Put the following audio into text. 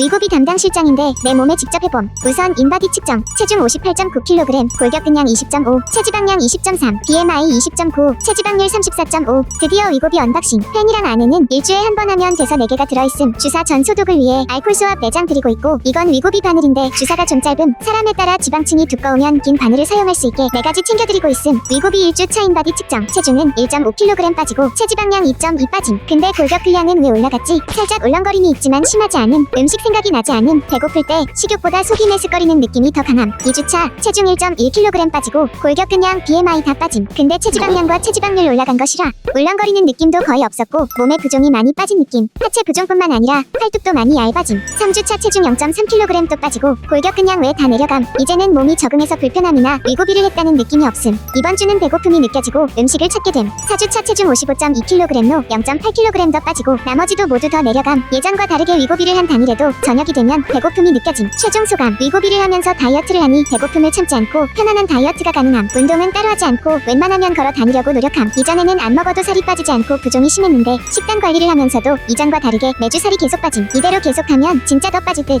위고비 담당 실장인데 내 몸에 직접 해봄. 우선 인바디 측정. 체중 58.9kg, 골격근량 20.5, 체지방량 20.3, BMI 20.9, 체지방률 34.5. 드디어 위고비 언박싱. 팬이랑 아내는 일주일에 한 번 하면 돼서 4개가 들어있음. 주사 전 소독을 위해 알콜 수압 4장 드리고 있고 이건 위고비 바늘인데 주사가 좀 짧음. 사람에 따라 지방층이 두꺼우면 긴 바늘을 사용할 수 있게 4가지 챙겨드리고 있음. 위고비 1주 인바디 측정. 체중은 1.5kg 빠지고 체지방량 2.2 빠짐. 근데 골격 근량은 왜 올라갔지? 살짝 울렁거림이 있지만 심하지 않음. 음식 생각이 나지 않음. 배고플 때 식욕보다 속이 메스꺼리는 느낌이 더 강함. 2주차 체중 1.1kg 빠지고 골격 근량 BMI 다 빠짐. 근데 체지방량과 체지방률 올라간 것이라 울렁거리는 느낌도 거의 없었고 몸에 부종이 많이 빠진 느낌. 하체 부종뿐만 아니라 팔뚝도 많이 얇아짐. 3주차 체중 0.3kg 또 빠지고 골격 근량 왜다 내려감. 이제는 몸이 적응해서 불편함이나 위고비를 했다는 느낌이 없음. 이번 주는 배고픔이 느껴지고 음식을 찾게 됨. 4주차 체중 55.2kg로 0.8kg 더 빠지고 나머지도 모두 더 내려감. 예전과 다르게 위고비를 한 당일에도 저녁이 되면 배고픔이 느껴짐. 최종 소감. 위고비를 하면서 다이어트를 하니 배고픔을 참지 않고 편안한 다이어트가 가능함. 운동은 따로 하지 않고 웬만하면 걸어 다니려고 노력함. 이전에는 안 먹어도 살이 빠지지 않고 부종이 심했는데 식단 관리를 하면서도 이전과 다르게 매주 살이 계속 빠짐. 이대로 계속하면 진짜 더 빠질 듯.